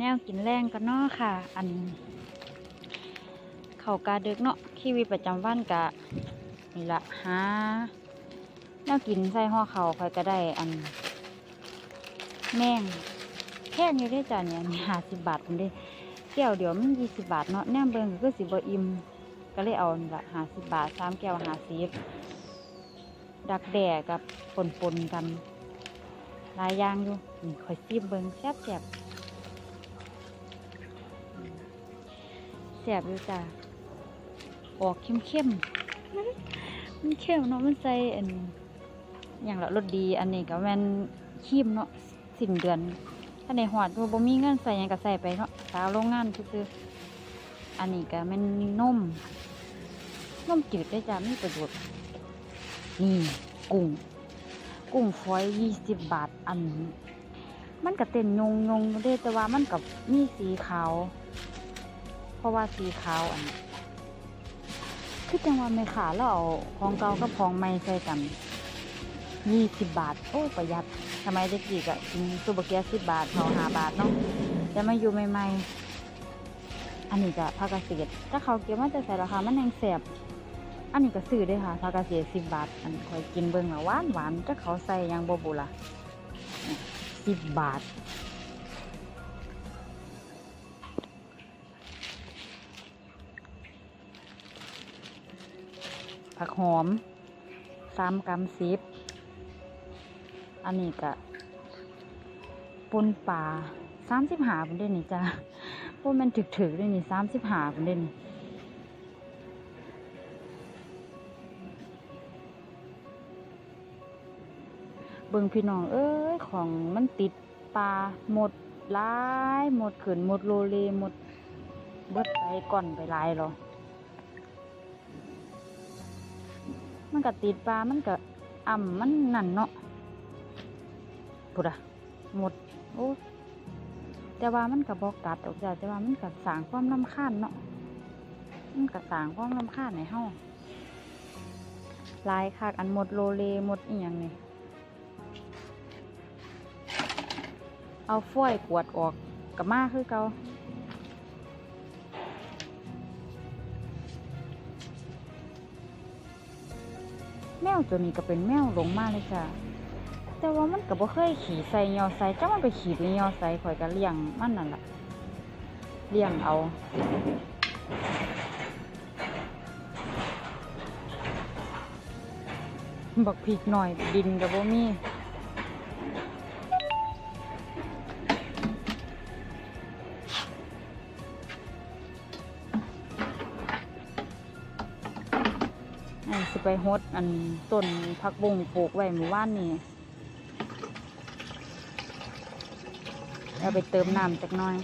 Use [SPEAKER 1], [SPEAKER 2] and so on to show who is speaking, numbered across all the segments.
[SPEAKER 1] แนวกินแรงกันเนาะค่ะ อัน เขากาดึกเนาะชีวิตประจำวันกะนี่ละหาแนวกินใส่ห่อเขาคอยก็ได้ อัน แม่งแค่นี้ได้จ้ะเนี่ยมีห้าสิบบาทคนเด้แก้วเดี๋ยวมันยี่สิบบาทเนาะแนมเบิ่งก็คือสิบอิ่มก็เลยเอาละห้าสิบบาทสามแก้วห้าสิบดักแด่กับปนปนๆกัน หลายอย่างอยู่นี่คอยซีบเบิ่งแซ่บแซ่บ แซ่บอยู่จ้ะออกเข้มเข้มๆมันเข้มเนาะมันใส่อันอย่างละรสดีอันนี้ก็แม่นครีมเนาะสิ้นเดือน ถ้าในหอดว่าบ่มีเงินใส่หยังก็ใส่ไปเนาะสาวโรงงานซื่อๆอันนี้ก็แม่นนมนมจืดได้จ้ะมีประโยชน์นี่กุ้งกุ้งฝอยยี่สิบบาทอันมันก็เต้นยงยงๆเด้แต่ว่ามันกับมีสีขาวเพ ราะว่าสีขาวอันนี้คือจังว่าไม่ขาแล้วเอาของเก่ากับของใหม่ใส่กันยี่สิบบาท โอ้ประหยัดทำไมได้กี่กะกินซูเปอร์เกียสิบบาทเขาหาบาทเนาะแต่มาอยู่ใหม่ๆ อันนี้จะผักกาดเศษถ้าเขาเกี่ยวมาจะใส่ราคามันแพงแสบอันนี้ก็ซื้อได้ค่ะผักกาดเศษสิบบาท อันคอยกินเบิ่งละหวานหวานๆถ้าเขาใส่ยังบบุละสิบบาท ผักหอมสามกรัมสิบอันนี้ก็ปนป่าสามสิบหาผมได้นนี่จ้าพวกมันถึกๆด้วยนี่สามสิบหาผมได้นี่เบิ่งพี่น้อง เอ้ย ของมันติดปลาหมดหลาย หมดขืนหมดโลเลหมดเบิดไปก่อนไปลายหรอ มันก็ติดปลา มันก็อ่ำมันนั่นเนาะพุดอะหมด โอ้แต่ว่ามันก็บอกกัดออกจากแต่ว่ามันก็สางความรำคาญเนาะมันก็สางความรำคาญในเฮาหลายคักอันหมดโลเลหมดอีหยังนี่เอาฝ้อยกวดออกกับมาคือเก่า แมวตัวนี้ก็เป็นแมวหลงมากเลยจ้ะแต่ว่ามันก็บ่เคยขี่ใส่ยอใส่จ้ามันไปขี่ไปยอใส่ข่อยก็เลี้ยงมันนั่นแหละเลี้ยงเอาบักพริกหน่อยดินกับบ่มี นสิไปฮดอันต้นผักบุ้งปลูกไว้หมู่บ้านนี่เอาไปเติมน้ำจักหน่อย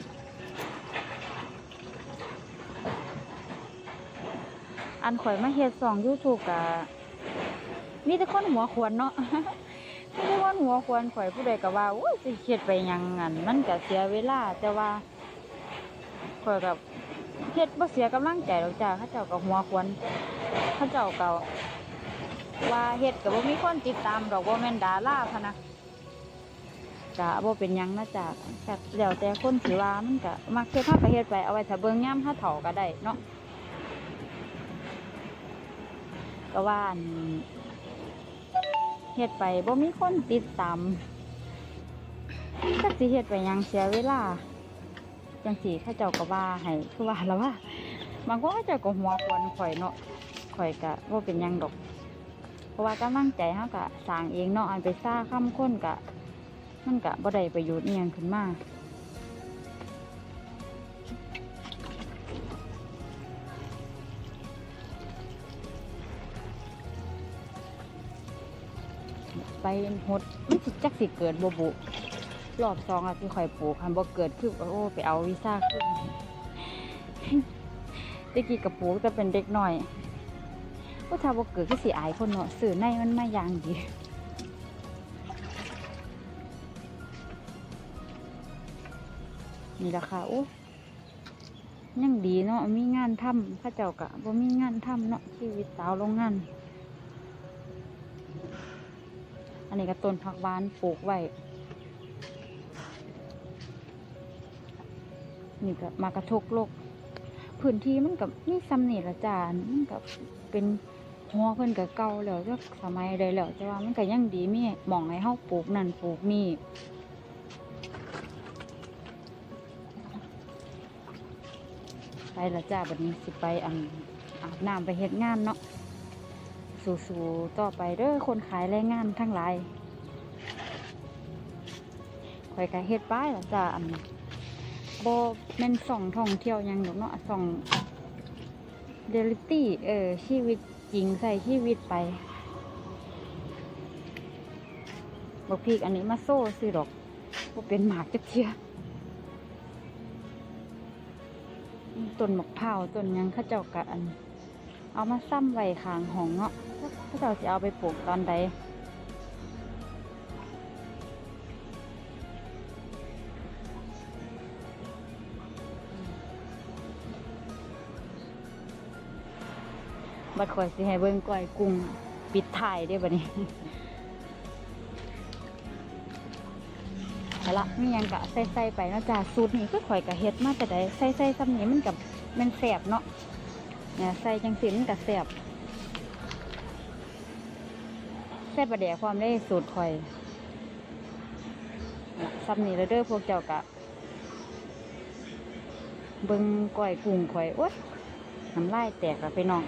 [SPEAKER 1] อันข่อยมาเฮ็ดสองยูทูบกะมีแต่คนหัวควรเนาะมีแต่คนหัวควรข่อยผู้ใดก็ว่าโอ้ยสิเฮ็ดไปยังอันมันก็เสียเวลาแต่ว่าข่อยกับ เฮ็ดบ่เสียกำลังใจหรอกจ้าเขาเจ้าก็หัวควรเขาเจ้าก็ว่าเฮ็ดก็บ่มีคนติดตามดอกบ่แม่นดาราพะนะก็บ่เป็นยังนะจ้าแต่แล้วแต่คนสิว่ามันก็มักเฮ็ดเฮาก็เฮ็ดไปเอาไว้ถ้าเบิ่งยามเฮาเฒ่าก็ได้เนาะก็ว่านเฮ็ดไปบ่มีคนติดตามจักสิเฮ็ดไปยังเสียเวลา จังสีข้าเจ้าก็ว่าให้คือว่าแล้วว่าบางคนเขาเจ้าก็หัวควนข่อยเนาะข่อยก็บ่าเป็นยังดอก เพราะว่ากำลังใจเฮาก็สร้างเองเนาะอันไปซ่าค้ำคนก็มันก็บ่ได้ประโยชน์อียงขึ้นมาไปหดมันสิจักสิเกิดบบุ รอบสองอะที่ข่อยปลูกคันบ่เกิดคือโอ้ไปเอาวีซ่าขึ้นตะกี้กับปลูกแต่เป็นเด็กหน่อยว่าถ้าบ่เกิดคือสิอายคนเนาะสื่อในมันไมาอย่างดีนี่ราคาโอ้ยังดีเนาะมีงานทำข้าเจ้ากะบ่มีงานทำเนาะชีวิตสาวโรงงาน อันนี้ก็ต้นผักหวานปลูกไว้ นี่ก็มากระทกโลกพื้นที่มันกับนี่ซ้ำนี่ละจ้ามันกับเป็นหัวเพิ่นกับเก่าแล้วจักสมัยใดแล้วแต่ว่ามันก็ยังดีมีหมองให้เฮาปลูกนั่นปลูกนี่ไปละจ้าบัดนี้สิไปอันอาบน้ำไปเฮ็ดงานเนาะสู่ๆต่อไปเด้อคนขายแรงงานทั้งหลายข่อยก็เฮ็ดป้ายละจ้าอัน โบแมนส่องท่องเที่ยวยังดอกเนาะส่องเดลิตี้เออชีวิตจริงใส่ชีวิตไปบอกพีกอันนี้มาโซ่สิดอกบ่เป็นหมากจักเทียต้นมะพร้าวต้นยังข้าเจ้ากะอัน เอามาซ้ำไว้ขางหองเนาะข้าเจ้าจะเอาไปปลูกตอนใด บัดข่อยสิให้เบิ่งก้อยกุ้งปิดท้ายเด้บัดนี้เอาละมีหยังกะใส่ๆไปเนาะจ้าสูตรนี้ก็ข่อยกะเฮ็ดมาแต่ใดใส่ๆซ้ำนี้มันกับมันแซ่บเนาะเนี่ยใส่จังซี่มันก็แซ่บใส่ประเดี๋ยวความได้สูตรข่อยซ้ำนี้แล้วเด้อพวกเจ้ากะเบิ่งก้อยกุ้งข่อยโอ๊ยน้ำลายแตกล้วไปน้อง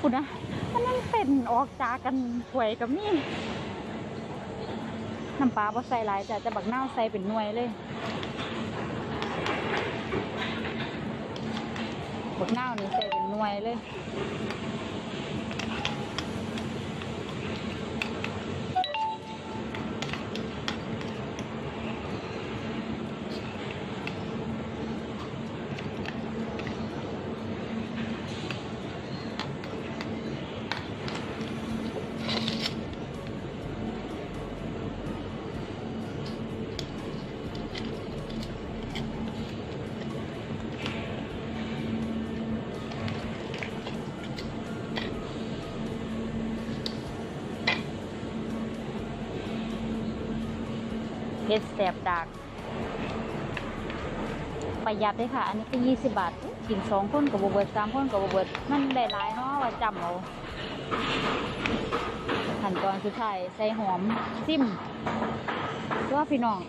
[SPEAKER 1] คุณนะมันนั่งเต้นออกจากกันหวยกับนี่น้ำปลาบ่ใส่หลายจ้ะจะบักเน่าใส่เป็นหน่วยเลยบักเน่านี่ใส่เป็นหน่วยเลย เผ็ดแสบดากประหยัดเลยค่ะ อันนี้ก็ยี่สิบบาท กินสองคนกับบเบิดสามคนกับบเบิดมันได้หลายเนาะว่าจำเอาขั้นตอนสุดท้ายใส่หอมซิมตัวพี่น้อง